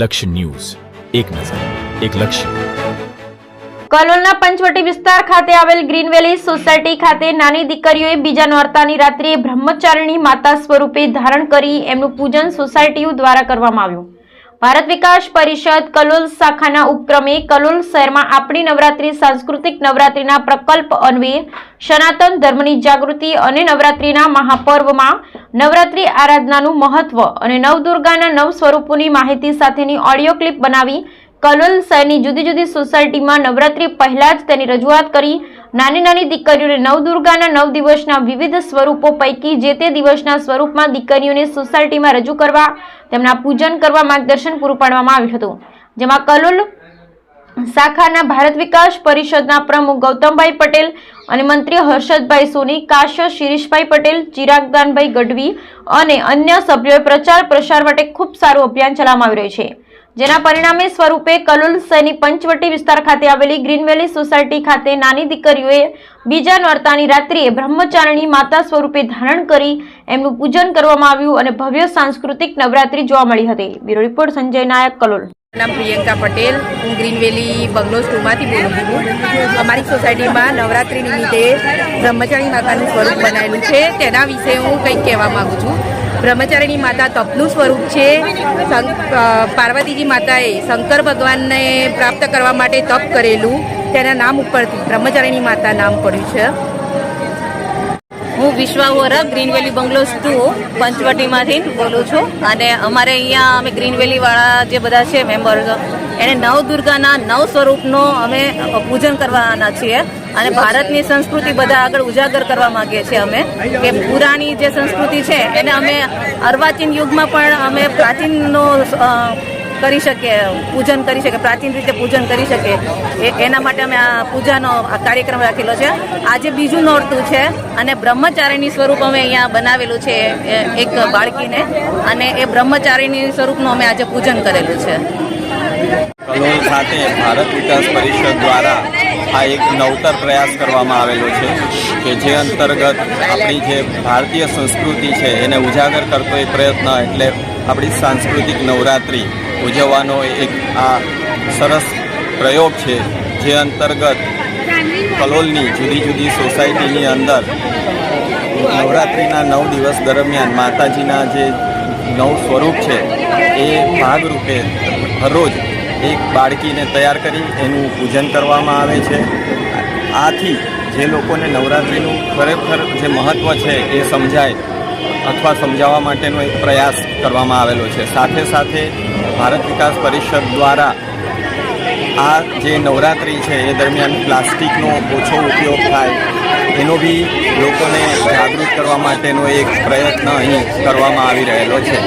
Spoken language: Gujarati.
લક્ષ્ય ન્યૂઝ. એક નજર, એક લક્ષ્ય. કલોલના પંચવટી વિસ્તાર ખાતે આવેલ ગ્રીન વેલી સોસાયટી ખાતે નાની દીકરીઓએ બીજા નોરતાની રાત્રિએ બ્રહ્મચારિણી માતા સ્વરૂપે ધારણ કરી એમનું પૂજન સોસાયટીઓ દ્વારા કરવામાં આવ્યું. ભારત વિકાસ પરિષદ કલોલ શાખાના ઉપક્રમે કલોલ શહેરમાં આપણી નવરાત્રી, સાંસ્કૃતિક નવરાત્રીના પ્રકલ્પ અન્વયે સનાતન ધર્મની જાગૃતિ અને નવરાત્રીના મહાપર્વમાં નવરાત્રી આરાધનાનું મહત્વ અને નવદુર્ગાના નવ સ્વરૂપોની માહિતી સાથેની ઓડિયો ક્લિપ બનાવી કલોલ શહેરની જુદી જુદી સોસાયટીમાં નવરાત્રી પહેલા જ તેની રજૂઆત કરી. નાની નાની દીકરીઓને નવદુર્ગાના નવ દિવસના વિવિધ સ્વરૂપો પૈકી જે તે દિવસના સ્વરૂપમાં દીકરીઓને સોસાયટીમાં રજૂ કરવા, તેમના પૂજન કરવા માર્ગદર્શન પૂરું પાડવામાં આવ્યું હતું. જેમાં કલોલ શાખાના ભારત વિકાસ પરિષદના પ્રમુખ ગૌતમભાઈ પટેલ અને મંત્રી હર્ષદભાઈ સોની, કાશ્ય શિરીષભાઈ પટેલ, ચિરાગદાનભાઈ ગઢવી અને અન્ય સભ્યોએ પ્રચાર પ્રસાર માટે ખૂબ સારું અભિયાન ચલાવવામાં આવી રહ્યું છે. જેના પરિણામે સ્વરૂપે કલોલ શહેરની પંચવટી વિસ્તાર ખાતે આવેલી ગ્રીન સોસાયટી ખાતે નાની દીકરીઓએ બીજા નોરતાની રાત્રિએ બ્રહ્મચારિણી માતા સ્વરૂપે ધારણ કરી એમનું પૂજન કરવામાં આવ્યું અને ભવ્ય સાંસ્કૃતિક નવરાત્રી જોવા મળી હતી. Bureau report, Sanjay Nayak, Kalol. નામ પ્રિયંકા પટેલ. હું ગ્રીનવેલી બંગલોઝ ટુમાંથી બોલું છું. અમારી સોસાયટીમાં નવરાત્રિ નિમિત્તે બ્રહ્મચારી માતાનું સ્વરૂપ બનાવેલું છે. તેના વિશે હું કંઈક કહેવા માગું છું. બ્રહ્મચારીણી માતા તપનું સ્વરૂપ છે. પાર્વતીજી માતાએ શંકર ભગવાનને પ્રાપ્ત કરવા માટે તપ કરેલું. તેના નામ ઉપરથી બ્રહ્મચારીની માતા નામ પડ્યું છે. હું Vishwa Vora green valley bungalows two પંચવટીમાંથી બોલું છું. અને અમારે અહીંયા અમે ગ્રીન વેલીવાળા જે બધા છે મેમ્બર્સ એને નવ દુર્ગાના નવ સ્વરૂપનો અમે પૂજન કરવાના છીએ. અને ભારતની સંસ્કૃતિ બધા આગળ ઉજાગર કરવા માંગીએ છીએ અમે કે પુરાણી જે સંસ્કૃતિ છે એને અમે અર્વાચીન યુગમાં પણ અમે પ્રાચીનનો કરી શકે, પૂજન કરી શકે, પ્રાચીન રીતે પૂજન કરી શકે. એ, એના માટે અમે આ પૂજાનો આ કાર્યક્રમ રાખેલો છે. આજે બીજું નોરતું છે અને બ્રહ્મચારીની સ્વરૂપ અમે અહીંયા બનાવેલું છે એક બાળકીને. અને એ બ્રહ્મચારીની સ્વરૂપનું અમે આજે પૂજન કરેલું છે. કલોલ ખાતે ભારત વિકાસ પરિષદ દ્વારા આ એક નવતર પ્રયાસ કરવામાં આવેલો છે કે જે અંતર્ગત આપણી જે ભારતીય સંસ્કૃતિ છે એને ઉજાગર કરતો એ પ્રયત્ન એટલે આપણી સાંસ્કૃતિક નવરાત્રિ ઉજવવાનો એક આ સરસ પ્રયોગ છે, જે અંતર્ગત કલોલની જુદી જુદી સોસાયટીની અંદર નવરાત્રિના નવ દિવસ દરમિયાન માતાજીના જે નવ સ્વરૂપ છે, એ ભાગરૂપે હરરોજ એક બાળકીને તૈયાર કરી એનું પૂજન કરવામાં આવે છે. આથી જે લોકોને નવરાત્રિનું ખરેખર જે મહત્ત્વ છે, એ સમજાય અથવા સમજાવવા માટેનો એક પ્રયાસ કરવામાં આવેલો છે. સાથે સાથે ભારત વિકાસ પરિષદ દ્વારા આ જે નવરાત્રિ છે, એ દરમિયાન પ્લાસ્ટિકનો ઓછો ઉપયોગ થાય, એનો બી લોકોને જાગૃત કરવા માટેનો એક પ્રયત્ન અહીં કરવામાં આવી રહેલો છે.